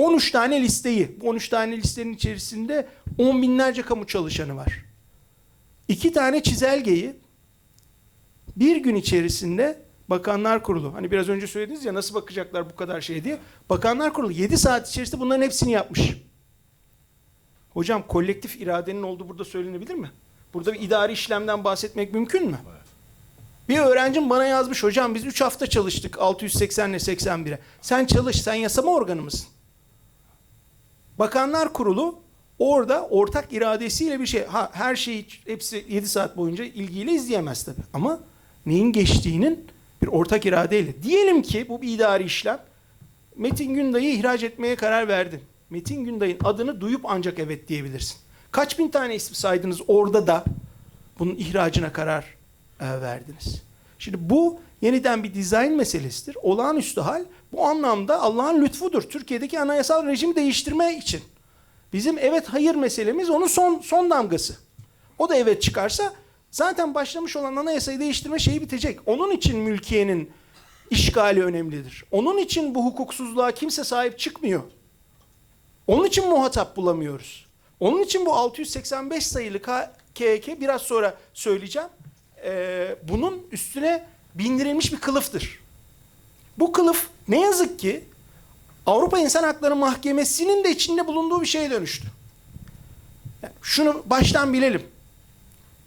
13 tane listeyi, bu 13 tane listenin içerisinde 10 binlerce kamu çalışanı var. İki tane çizelgeyi bir gün içerisinde Bakanlar Kurulu, hani biraz önce söylediniz ya nasıl bakacaklar bu kadar şey diye. Bakanlar Kurulu 7 saat içerisinde bunların hepsini yapmış. Hocam kolektif iradenin olduğu burada söylenebilir mi? Burada bir idari işlemden bahsetmek mümkün mü? Bir öğrencim bana yazmış hocam biz 3 hafta çalıştık 680 ile 81'e. Sen çalış sen yasama organı mısın? Bakanlar Kurulu orada ortak iradesiyle bir şey. Ha, her şeyi hepsi 7 saat boyunca ilgiyle izleyemez tabii. Ama neyin geçtiğinin bir ortak iradeyle. Diyelim ki bu bir idari işlem. Metin Günday'ı ihraç etmeye karar verdin. Metin Günday'ın adını duyup ancak evet diyebilirsin. Kaç bin tane isim saydınız orada da bunun ihracına karar e, verdiniz. Şimdi bu yeniden bir dizayn meselesidir. Olağanüstü hal bu anlamda Allah'ın lütfudur. Türkiye'deki anayasal rejimi değiştirme için. Bizim evet hayır meselemiz onun son son damgası. O da evet çıkarsa zaten başlamış olan anayasayı değiştirme şeyi bitecek. Onun için mülkiyenin işgali önemlidir. Onun için bu hukuksuzluğa kimse sahip çıkmıyor. Onun için muhatap bulamıyoruz. Onun için bu 685 sayılı KHK biraz sonra söyleyeceğim. Ee, bunun üstüne bindirilmiş bir kılıftır. Bu kılıf ne yazık ki Avrupa İnsan Hakları Mahkemesi'nin de içinde bulunduğu bir şeye dönüştü. Yani şunu baştan bilelim.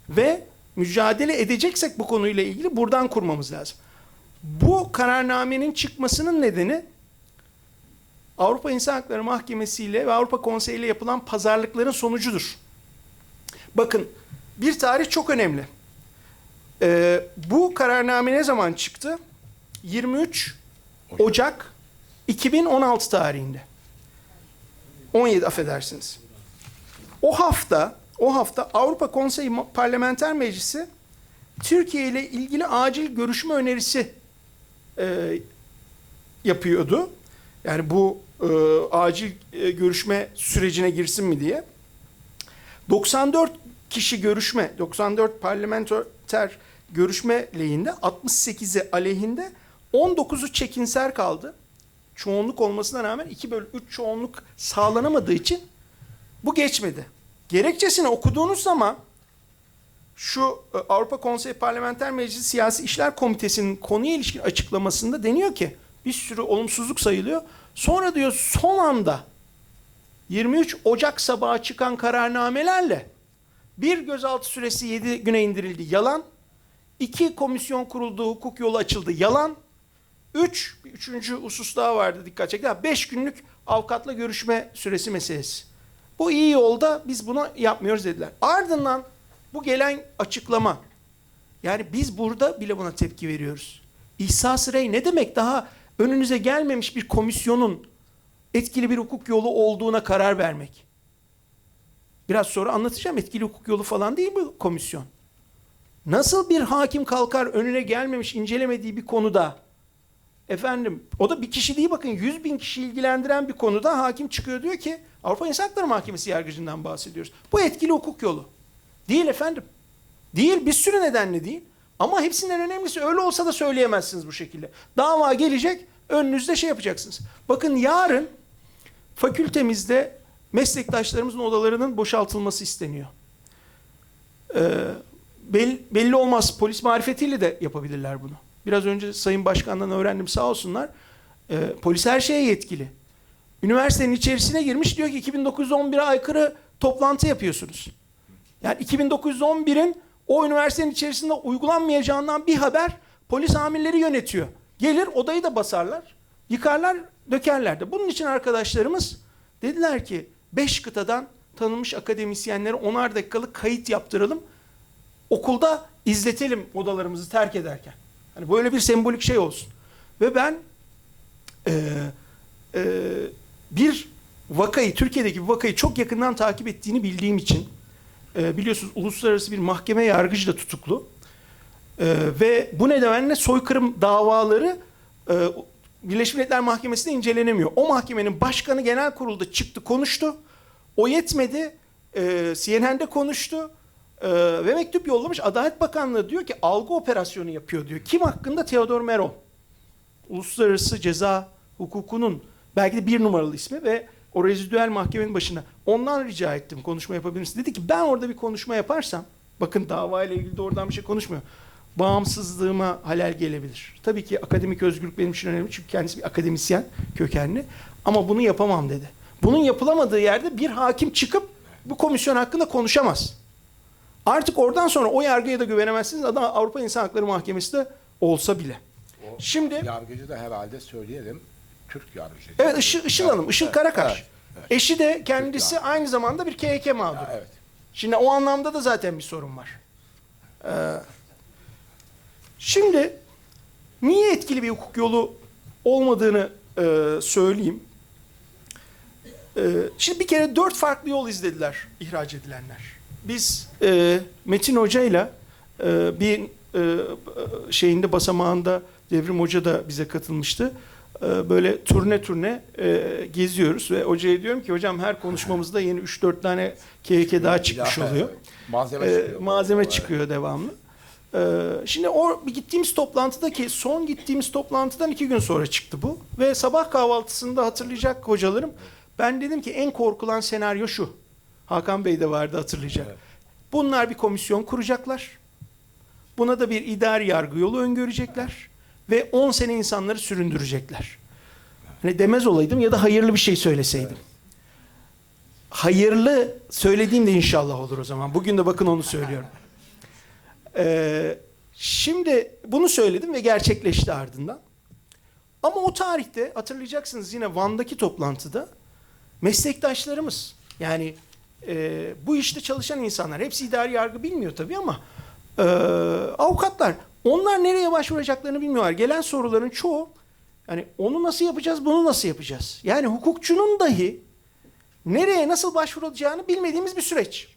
Ve mücadele edeceksek bu konuyla ilgili buradan kurmamız lazım. Bu kararnamenin çıkmasının nedeni Avrupa İnsan Hakları Mahkemesi ile ve Avrupa Konseyi ile yapılan pazarlıkların sonucudur. Bakın bir tarih çok önemli. Ee, bu kararname ne zaman çıktı? 23 Ocak 2016 tarihinde. 17 affedersiniz. O hafta o hafta Avrupa Konseyi Parlamenter Meclisi Türkiye ile ilgili acil görüşme önerisi e, yapıyordu. Yani bu e, acil e, görüşme sürecine girsin mi diye. 94 kişi görüşme, 94 parlamenter görüşme lehinde, 68'i aleyhinde, 19'u çekinser kaldı. Çoğunluk olmasına rağmen 2 bölü 3 çoğunluk sağlanamadığı için bu geçmedi. Gerekçesini okuduğunuz zaman şu e, Avrupa Konseyi Parlamenter Meclisi Siyasi İşler Komitesi'nin konuya ilişkin açıklamasında deniyor ki bir sürü olumsuzluk sayılıyor. Sonra diyor son anda 23 Ocak sabahı çıkan kararnamelerle bir gözaltı süresi 7 güne indirildi. Yalan. İki komisyon kuruldu, hukuk yolu açıldı. Yalan. Üç, bir üçüncü husus daha vardı dikkat çekti. Beş günlük avukatla görüşme süresi meselesi. Bu iyi yolda biz bunu yapmıyoruz dediler. Ardından bu gelen açıklama. Yani biz burada bile buna tepki veriyoruz. İhsas rey ne demek? Daha önünüze gelmemiş bir komisyonun etkili bir hukuk yolu olduğuna karar vermek. Biraz sonra anlatacağım. Etkili hukuk yolu falan değil bu komisyon. Nasıl bir hakim kalkar önüne gelmemiş, incelemediği bir konuda efendim o da bir kişi değil bakın 100 bin kişi ilgilendiren bir konuda hakim çıkıyor diyor ki Avrupa İnsan Hakları Mahkemesi yargıcından bahsediyoruz. Bu etkili hukuk yolu. Değil efendim. Değil bir sürü nedenle değil. Ama hepsinden önemlisi öyle olsa da söyleyemezsiniz bu şekilde. Dava gelecek önünüzde şey yapacaksınız. Bakın yarın fakültemizde meslektaşlarımızın odalarının boşaltılması isteniyor. Ee, belli, belli olmaz polis marifetiyle de yapabilirler bunu. Biraz önce Sayın Başkan'dan öğrendim sağ olsunlar. Ee, polis her şeye yetkili. Üniversitenin içerisine girmiş diyor ki 2911'e aykırı toplantı yapıyorsunuz. Yani 2911'in o üniversitenin içerisinde uygulanmayacağından bir haber polis amirleri yönetiyor. Gelir odayı da basarlar, yıkarlar, dökerler de. Bunun için arkadaşlarımız dediler ki 5 kıtadan tanınmış akademisyenlere onar dakikalık kayıt yaptıralım. Okulda izletelim odalarımızı terk ederken. Hani böyle bir sembolik şey olsun. Ve ben e, e, bir vakayı, Türkiye'deki bir vakayı çok yakından takip ettiğini bildiğim için e, biliyorsunuz uluslararası bir mahkeme yargıcı da tutuklu. E, ve bu nedenle soykırım davaları e, Birleşmiş Milletler Mahkemesi'nde incelenemiyor. O mahkemenin başkanı genel kurulda çıktı konuştu. O yetmedi. E, CNN'de konuştu. E, ve mektup yollamış. Adalet Bakanlığı diyor ki algı operasyonu yapıyor diyor. Kim hakkında? Theodor Meron. Uluslararası ceza hukukunun Belki de bir numaralı ismi ve o rezidüel mahkemenin başında. Ondan rica ettim konuşma yapabilir misin? Dedi ki ben orada bir konuşma yaparsam bakın davayla ilgili doğrudan bir şey konuşmuyor. Bağımsızlığıma halel gelebilir. Tabii ki akademik özgürlük benim için önemli çünkü kendisi bir akademisyen kökenli. Ama bunu yapamam dedi. Bunun yapılamadığı yerde bir hakim çıkıp bu komisyon hakkında konuşamaz. Artık oradan sonra o yargıya da güvenemezsiniz. Adam Avrupa İnsan Hakları Mahkemesi de olsa bile. O Şimdi yargıcı da herhalde söyleyelim Türk yargıcı. evet Işıl, Işıl Hanım, Işıl Evet, Karakaş. evet, evet. Eşi de kendisi aynı zamanda bir KHK mağduru. Ha, Evet. Şimdi o anlamda da zaten bir sorun var. Ee, şimdi niye etkili bir hukuk yolu olmadığını e, söyleyeyim. Ee, şimdi bir kere dört farklı yol izlediler ihraç edilenler. Biz e, Metin Hoca ile e, bir e, şeyinde basamağında Devrim Hoca da bize katılmıştı. E, böyle turne turne e, geziyoruz ve hocaya diyorum ki hocam her konuşmamızda yeni 3-4 tane KHK daha çıkmış oluyor. Malzeme Ee, çıkıyor. malzeme Evet. çıkıyor devamlı. Ee, şimdi o bir gittiğimiz toplantıdaki son gittiğimiz toplantıdan iki gün sonra çıktı bu. Ve sabah kahvaltısında hatırlayacak hocalarım. Ben dedim ki en korkulan senaryo şu. Hakan Bey de vardı hatırlayacak. Evet. Bunlar bir komisyon kuracaklar. Buna da bir idari yargı yolu öngörecekler. Ve 10 sene insanları süründürecekler. Hani demez olaydım ya da hayırlı bir şey söyleseydim. Hayırlı söylediğim de inşallah olur o zaman. Bugün de bakın onu söylüyorum. Ee, şimdi bunu söyledim ve gerçekleşti ardından. Ama o tarihte hatırlayacaksınız yine Van'daki toplantıda meslektaşlarımız yani e, bu işte çalışan insanlar hepsi idari yargı bilmiyor tabii ama e, avukatlar onlar nereye başvuracaklarını bilmiyorlar. Gelen soruların çoğu yani onu nasıl yapacağız bunu nasıl yapacağız? Yani hukukçunun dahi nereye nasıl başvurulacağını bilmediğimiz bir süreç.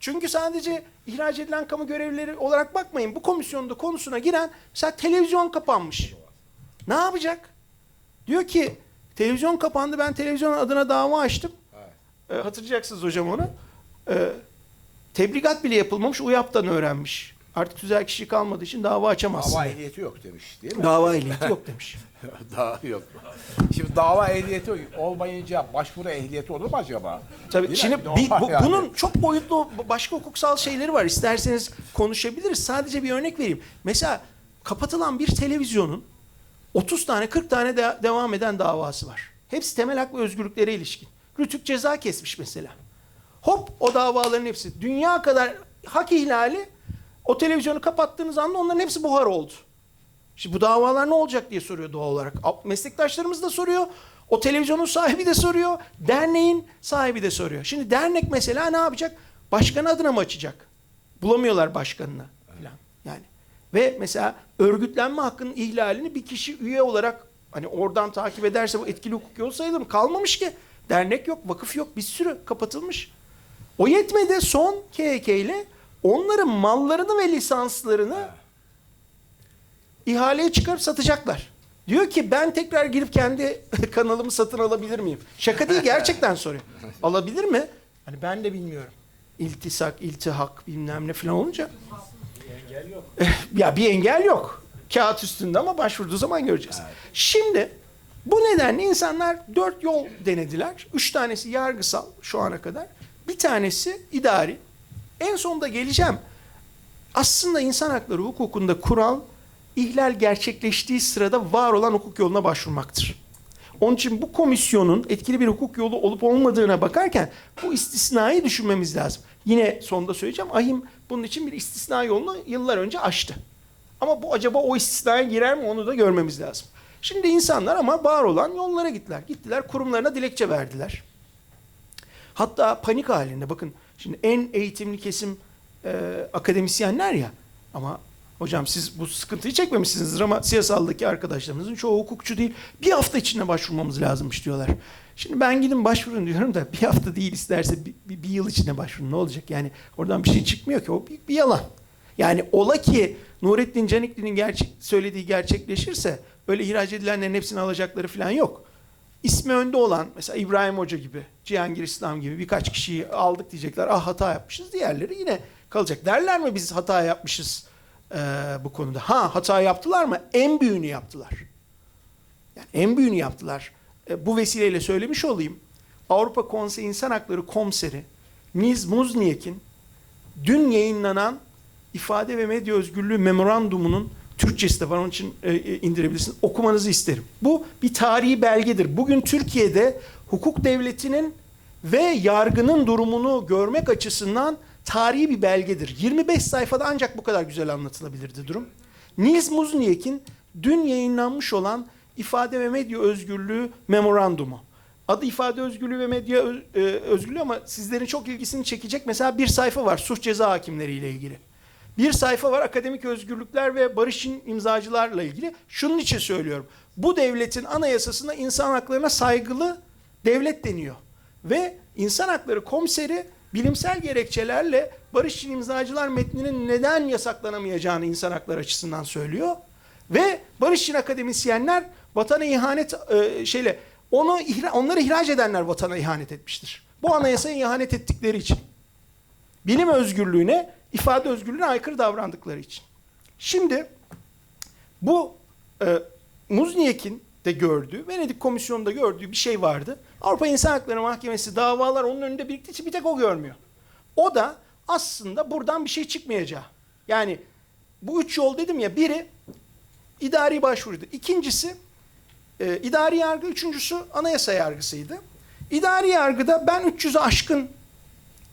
Çünkü sadece ihraç edilen kamu görevlileri olarak bakmayın. Bu komisyonda konusuna giren mesela televizyon kapanmış. Ne yapacak? Diyor ki televizyon kapandı ben televizyon adına dava açtım. E, hatırlayacaksınız hocam onu. E, tebligat bile yapılmamış UYAP'tan öğrenmiş. Artık tüzel kişi kalmadığı için dava açamazsın. Dava Dava, ehliyeti yok demiş değil mi? ehliyeti yok demiş. Daha yok. Şimdi dava ehliyeti olmayınca başvuru ehliyeti olur mu acaba? Tabii Değil mi? şimdi Bir de o bir- var bu- yani. bunun çok boyutlu başka hukuksal şeyleri var. İsterseniz konuşabiliriz. Sadece bir örnek vereyim. Mesela kapatılan bir televizyonun 30 tane 40 tane de- devam eden davası var. Hepsi temel hak ve özgürlüklere ilişkin. Rütük ceza kesmiş mesela. Hop o davaların hepsi dünya kadar hak ihlali o televizyonu kapattığınız anda onların hepsi buhar oldu. Şimdi bu davalar ne olacak diye soruyor doğal olarak. Meslektaşlarımız da soruyor. O televizyonun sahibi de soruyor. Derneğin sahibi de soruyor. Şimdi dernek mesela ne yapacak? Başkanı adına mı açacak? Bulamıyorlar başkanını falan. Yani ve mesela örgütlenme hakkının ihlalini bir kişi üye olarak hani oradan takip ederse bu etkili hukuk yolu sayılır mı? Kalmamış ki. Dernek yok, vakıf yok. Bir sürü kapatılmış. O yetmedi son KHK ile onların mallarını ve lisanslarını ihaleye çıkarıp satacaklar. Diyor ki ben tekrar girip kendi kanalımı satın alabilir miyim? Şaka değil gerçekten soruyor. Alabilir mi? Hani ben de bilmiyorum. İltisak, iltihak bilmem ne falan olunca. Eh, Ya bir engel yok. Kağıt üstünde ama başvurduğu zaman göreceğiz. Şimdi bu nedenle insanlar dört yol denediler. Üç tanesi yargısal şu ana kadar. Bir tanesi idari. En sonunda geleceğim. Aslında insan hakları hukukunda kural ihlal gerçekleştiği sırada var olan hukuk yoluna başvurmaktır. Onun için bu komisyonun etkili bir hukuk yolu olup olmadığına bakarken bu istisnayı düşünmemiz lazım. Yine sonunda söyleyeceğim. Ahim bunun için bir istisna yolunu yıllar önce açtı. Ama bu acaba o istisnaya girer mi onu da görmemiz lazım. Şimdi insanlar ama var olan yollara gittiler. Gittiler kurumlarına dilekçe verdiler. Hatta panik halinde bakın şimdi en eğitimli kesim e, akademisyenler ya ama hocam siz bu sıkıntıyı çekmemişsinizdir ama siyasaldaki arkadaşlarımızın çoğu hukukçu değil. Bir hafta içinde başvurmamız lazımmış diyorlar. Şimdi ben gidin başvurun diyorum da bir hafta değil isterse bir, bir, bir yıl içinde başvurun ne olacak? Yani oradan bir şey çıkmıyor ki o bir, bir yalan. Yani ola ki Nurettin Canikli'nin gerçek, söylediği gerçekleşirse öyle ihraç edilenlerin hepsini alacakları falan yok. İsmi önde olan mesela İbrahim Hoca gibi, Cihangir İslam gibi birkaç kişiyi aldık diyecekler. Ah hata yapmışız. Diğerleri yine kalacak. Derler mi biz hata yapmışız eee, bu konuda? Ha hata yaptılar mı? En büyüğünü yaptılar. Yani en büyüğünü yaptılar. e, bu vesileyle söylemiş olayım. Avrupa Konseyi İnsan Hakları Komiseri Nils Muzniek'in dün yayınlanan ifade ve medya özgürlüğü memorandumunun Türkçesi de var onun için e, e, indirebilirsiniz. Okumanızı isterim. Bu bir tarihi belgedir. Bugün Türkiye'de hukuk devletinin ve yargının durumunu görmek açısından tarihi bir belgedir. 25 sayfada ancak bu kadar güzel anlatılabilirdi durum. Nils Muzniek'in dün yayınlanmış olan ifade ve medya özgürlüğü memorandumu. Adı ifade özgürlüğü ve medya e, özgürlüğü ama sizlerin çok ilgisini çekecek mesela bir sayfa var suç ceza hakimleriyle ilgili. Bir sayfa var akademik özgürlükler ve barışın imzacılarla ilgili. Şunun için söylüyorum. Bu devletin anayasasında insan haklarına saygılı devlet deniyor. Ve insan hakları komiseri bilimsel gerekçelerle barış için imzacılar metninin neden yasaklanamayacağını insan hakları açısından söylüyor. Ve barış için akademisyenler vatana ihanet e, şeyle onu onları ihraç edenler vatana ihanet etmiştir. Bu anayasaya ihanet ettikleri için bilim özgürlüğüne, ifade özgürlüğüne aykırı davrandıkları için. Şimdi bu e, Muzniek'in de gördüğü, Venedik Komisyonu'nda gördüğü bir şey vardı. Avrupa İnsan Hakları Mahkemesi davalar onun önünde biriktiği için bir tek o görmüyor. O da aslında buradan bir şey çıkmayacağı. Yani bu üç yol dedim ya biri idari başvuruydu. İkincisi e, idari yargı, üçüncüsü anayasa yargısıydı. İdari yargıda ben 300'ü aşkın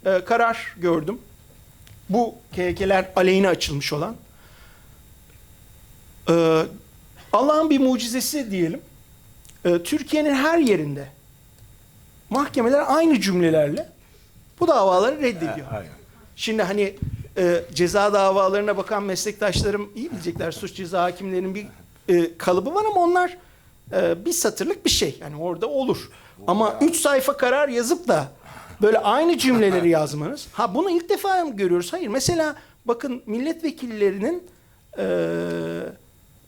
e, karar gördüm. Bu KHK'ler aleyhine açılmış olan. Ee, Allah'ın bir mucizesi diyelim. Ee, Türkiye'nin her yerinde mahkemeler aynı cümlelerle bu davaları reddediyor. Aynen. Şimdi hani e, ceza davalarına bakan meslektaşlarım iyi bilecekler suç ceza hakimlerinin bir e, kalıbı var ama onlar e, bir satırlık bir şey. Yani orada olur. Ama üç sayfa karar yazıp da böyle aynı cümleleri yazmanız. Ha bunu ilk defa mı görüyoruz? Hayır. Mesela bakın milletvekillerinin e,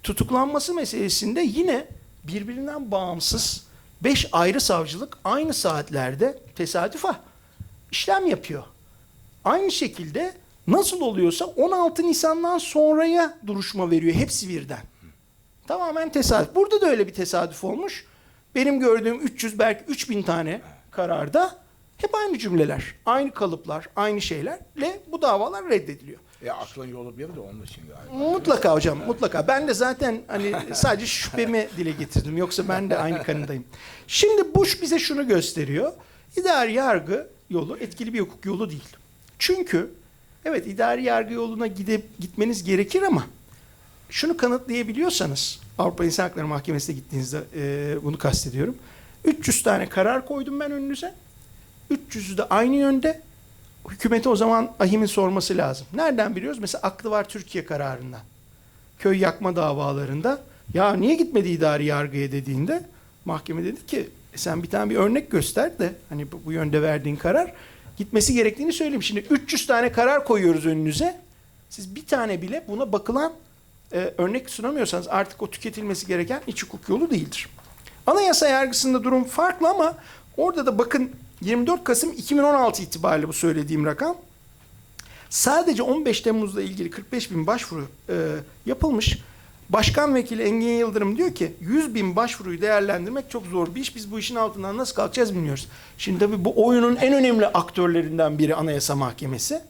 tutuklanması meselesinde yine birbirinden bağımsız beş ayrı savcılık aynı saatlerde tesadüfa işlem yapıyor. Aynı şekilde nasıl oluyorsa 16 Nisan'dan sonraya duruşma veriyor hepsi birden. Tamamen tesadüf. Burada da öyle bir tesadüf olmuş. Benim gördüğüm 300 belki 3000 tane kararda hep aynı cümleler, aynı kalıplar, aynı şeylerle bu davalar reddediliyor. E aklın yolu bir de onun için galiba. Mutlaka hocam, mutlaka. Ben de zaten hani sadece şüphemi dile getirdim. Yoksa ben de aynı kanındayım. Şimdi Bush bize şunu gösteriyor. İdari yargı yolu etkili bir hukuk yolu değil. Çünkü evet idari yargı yoluna gidip gitmeniz gerekir ama şunu kanıtlayabiliyorsanız Avrupa İnsan Hakları Mahkemesi'ne gittiğinizde e, bunu kastediyorum. 300 tane karar koydum ben önünüze. 300'ü de aynı yönde. Hükümete o zaman ahimin sorması lazım. Nereden biliyoruz? Mesela aklı var Türkiye kararından. Köy yakma davalarında ya niye gitmedi idari yargıya dediğinde mahkeme dedi ki "E sen bir tane bir örnek göster de hani bu, bu yönde verdiğin karar gitmesi gerektiğini söyleyeyim. Şimdi 300 tane karar koyuyoruz önünüze. Siz bir tane bile buna bakılan e, örnek sunamıyorsanız artık o tüketilmesi gereken iç hukuk yolu değildir. Anayasa yargısında durum farklı ama orada da bakın 24 Kasım 2016 itibariyle bu söylediğim rakam sadece 15 Temmuz'la ilgili 45 bin başvuru e, yapılmış. Başkan Vekili Engin Yıldırım diyor ki 100 bin başvuruyu değerlendirmek çok zor bir iş. Biz bu işin altından nasıl kalkacağız bilmiyoruz. Şimdi tabii bu oyunun en önemli aktörlerinden biri Anayasa Mahkemesi.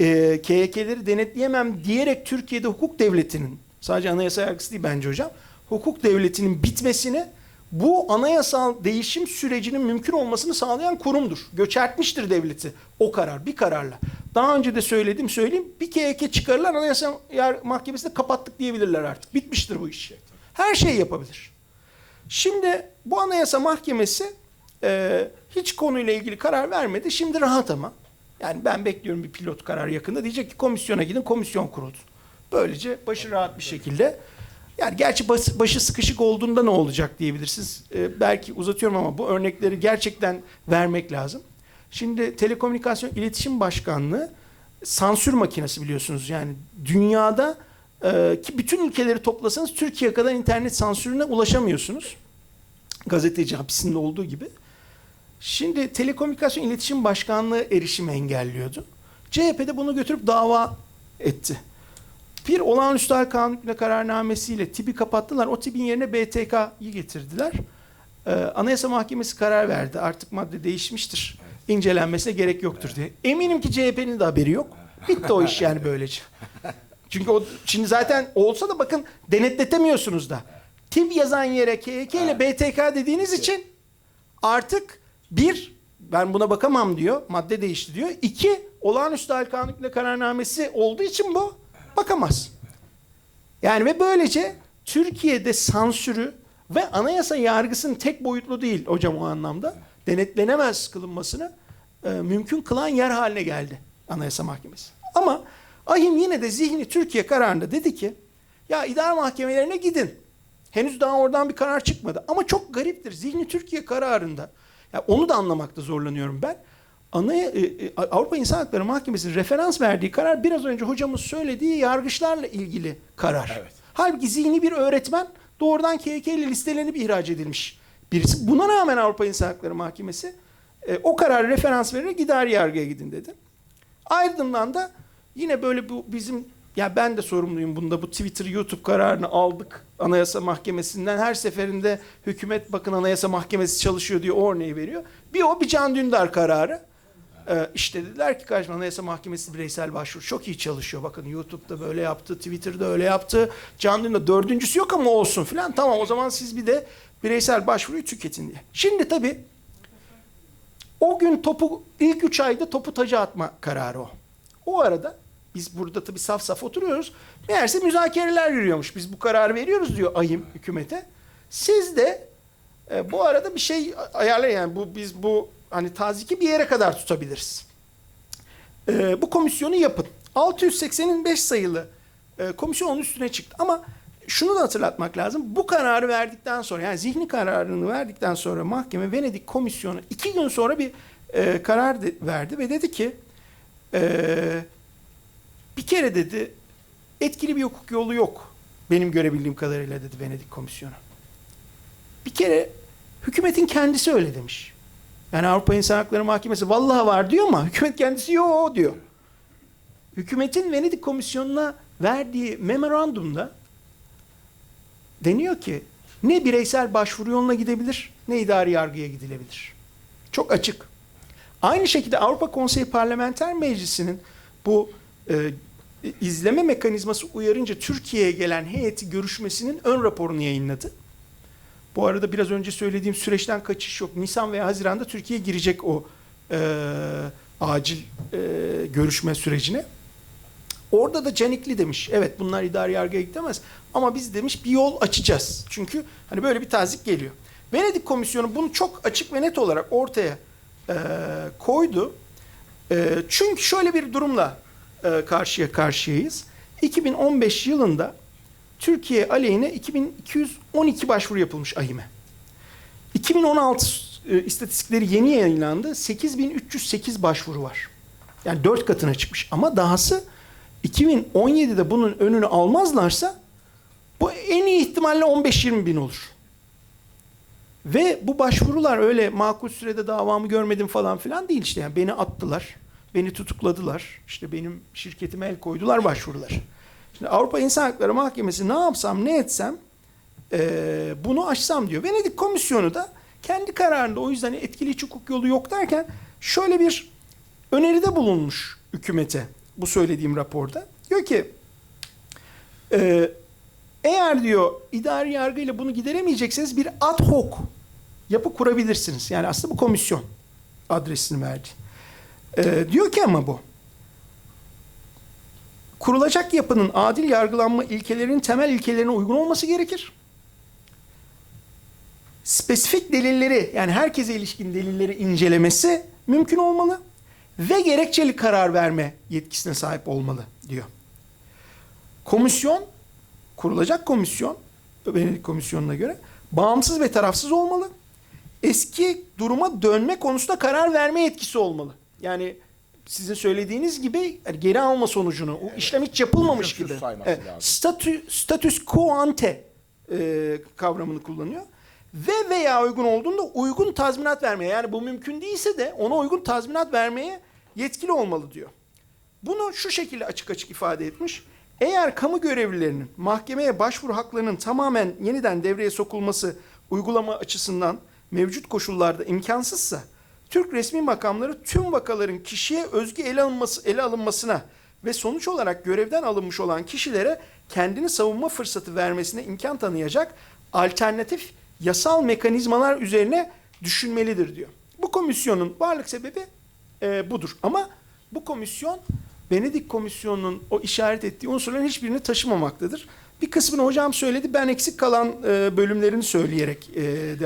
E, KYK'leri denetleyemem diyerek Türkiye'de hukuk devletinin sadece anayasa yargısı değil bence hocam hukuk devletinin bitmesini bu anayasal değişim sürecinin mümkün olmasını sağlayan kurumdur. Göçertmiştir devleti o karar bir kararla. Daha önce de söyledim söyleyeyim bir KYK çıkarırlar anayasa Yar- mahkemesinde kapattık diyebilirler artık. Bitmiştir bu iş. Her şeyi yapabilir. Şimdi bu anayasa mahkemesi e, hiç konuyla ilgili karar vermedi. Şimdi rahat ama. Yani ben bekliyorum bir pilot karar yakında. Diyecek ki komisyona gidin komisyon kuruldu. Böylece başı rahat bir şekilde. Yani gerçi bas- başı sıkışık olduğunda ne olacak diyebilirsiniz. E, belki uzatıyorum ama bu örnekleri gerçekten vermek lazım. Şimdi Telekomünikasyon İletişim Başkanlığı sansür makinesi biliyorsunuz. Yani dünyada e, ki bütün ülkeleri toplasanız Türkiye kadar internet sansürüne ulaşamıyorsunuz. Gazeteci hapisinde olduğu gibi. Şimdi Telekomünikasyon İletişim Başkanlığı erişimi engelliyordu. CHP de bunu götürüp dava etti. Bir olağanüstü hal kanun hükmüne kararnamesiyle TİB'i kapattılar. O TİB'in yerine BTK'yı getirdiler. Ee, Anayasa Mahkemesi karar verdi. Artık madde değişmiştir. İncelenmesine gerek yoktur diye. Eminim ki CHP'nin de haberi yok. Bitti o iş yani böylece. Çünkü o şimdi zaten olsa da bakın denetletemiyorsunuz da. Tip yazan yere KK ile BTK dediğiniz için artık bir ben buna bakamam diyor. Madde değişti diyor. İki olağanüstü hal kanun hükmünde kararnamesi olduğu için bu bakamaz. Yani ve böylece Türkiye'de sansürü ve anayasa yargısının tek boyutlu değil hocam o anlamda denetlenemez kılınmasını e, mümkün kılan yer haline geldi Anayasa Mahkemesi. Ama ahim yine de zihni Türkiye kararında dedi ki ya idare mahkemelerine gidin. Henüz daha oradan bir karar çıkmadı. Ama çok gariptir. Zihni Türkiye kararında ya onu da anlamakta zorlanıyorum ben. Anaya, e, e, Avrupa İnsan Hakları Mahkemesi'nin referans verdiği karar biraz önce hocamız söylediği yargıçlarla ilgili karar. Evet. Halbuki zihni bir öğretmen doğrudan KK ile listelenip ihraç edilmiş birisi. Buna rağmen Avrupa İnsan Hakları Mahkemesi e, o kararı referans vererek idari yargıya gidin dedi. Ardından da yine böyle bu bizim ya ben de sorumluyum bunda bu Twitter YouTube kararını aldık Anayasa Mahkemesi'nden her seferinde hükümet bakın Anayasa Mahkemesi çalışıyor diye o örneği veriyor. Bir o bir Can Dündar kararı. Ee, işte dediler ki kardeşim Anayasa Mahkemesi bireysel başvuru çok iyi çalışıyor. Bakın YouTube'da böyle yaptı, Twitter'da öyle yaptı. Can Dündar dördüncüsü yok ama olsun filan. Tamam o zaman siz bir de bireysel başvuruyu tüketin diye. Şimdi tabii o gün topu ilk üç ayda topu taca atma kararı o. O arada biz burada tabii saf saf oturuyoruz. Meğerse müzakereler yürüyormuş. Biz bu kararı veriyoruz diyor ayım hükümete. Siz de e, bu arada bir şey ayarlayın. Yani bu biz bu hani taziki bir yere kadar tutabiliriz. E, bu komisyonu yapın. 685 sayılı e, komisyon onun üstüne çıktı. Ama şunu da hatırlatmak lazım. Bu kararı verdikten sonra yani zihni kararını verdikten sonra mahkeme Venedik komisyonu iki gün sonra bir e, karar de- verdi ve dedi ki e, bir kere dedi etkili bir hukuk yolu yok. Benim görebildiğim kadarıyla dedi Venedik komisyonu. Bir kere hükümetin kendisi öyle demiş. Yani Avrupa İnsan Hakları Mahkemesi vallahi var diyor ama hükümet kendisi yok diyor. Hükümetin Venedik Komisyonu'na verdiği memorandumda deniyor ki ne bireysel başvuru yoluna gidebilir ne idari yargıya gidilebilir. Çok açık. Aynı şekilde Avrupa Konseyi Parlamenter Meclisi'nin bu e, izleme mekanizması uyarınca Türkiye'ye gelen heyeti görüşmesinin ön raporunu yayınladı. Bu arada biraz önce söylediğim süreçten kaçış yok. Nisan veya Haziran'da Türkiye girecek o e, acil e, görüşme sürecine. Orada da Canikli demiş. Evet bunlar idari yargıya gidemez. Ama biz demiş bir yol açacağız. Çünkü hani böyle bir tazik geliyor. Venedik Komisyonu bunu çok açık ve net olarak ortaya e, koydu. E, çünkü şöyle bir durumla e, karşıya karşıyayız. 2015 yılında Türkiye aleyhine 2212 başvuru yapılmış AİM'e. 2016 e, istatistikleri yeni yayınlandı. 8308 başvuru var. Yani dört katına çıkmış. Ama dahası 2017'de bunun önünü almazlarsa bu en iyi ihtimalle 15-20 bin olur. Ve bu başvurular öyle makul sürede davamı görmedim falan filan değil işte. Yani beni attılar, beni tutukladılar, işte benim şirketime el koydular başvurular. Şimdi Avrupa İnsan Hakları Mahkemesi ne yapsam ne etsem eee, bunu açsam diyor. Venedik Komisyonu da kendi kararında o yüzden etkili iç hukuk yolu yok derken şöyle bir öneride bulunmuş hükümete bu söylediğim raporda. Diyor ki eee, eğer diyor idari yargıyla bunu gideremeyecekseniz bir ad hoc yapı kurabilirsiniz. Yani aslında bu komisyon adresini verdi. Eee, diyor ki ama bu kurulacak yapının adil yargılanma ilkelerinin temel ilkelerine uygun olması gerekir. Spesifik delilleri yani herkese ilişkin delilleri incelemesi mümkün olmalı ve gerekçeli karar verme yetkisine sahip olmalı diyor. Komisyon, kurulacak komisyon, Venedik Komisyonu'na göre bağımsız ve tarafsız olmalı. Eski duruma dönme konusunda karar verme yetkisi olmalı. Yani sizin söylediğiniz gibi yani geri alma sonucunu, o işlem hiç yapılmamış Hükümsüz gibi. sayması Evet, lazım. statü, status quo ante e, kavramını kullanıyor. Ve veya uygun olduğunda uygun tazminat vermeye yani bu mümkün değilse de ona uygun tazminat vermeye yetkili olmalı diyor. Bunu şu şekilde açık açık ifade etmiş. Eğer kamu görevlilerinin mahkemeye başvuru haklarının tamamen yeniden devreye sokulması uygulama açısından mevcut koşullarda imkansızsa Türk resmi makamları tüm vakaların kişiye özgü ele alınması ele alınmasına ve sonuç olarak görevden alınmış olan kişilere kendini savunma fırsatı vermesine imkan tanıyacak alternatif yasal mekanizmalar üzerine düşünmelidir diyor. Bu komisyonun varlık sebebi e, budur. Ama bu komisyon Venedik Komisyonu'nun o işaret ettiği unsurların hiçbirini taşımamaktadır. Bir kısmını hocam söyledi. Ben eksik kalan e, bölümlerini söyleyerek e,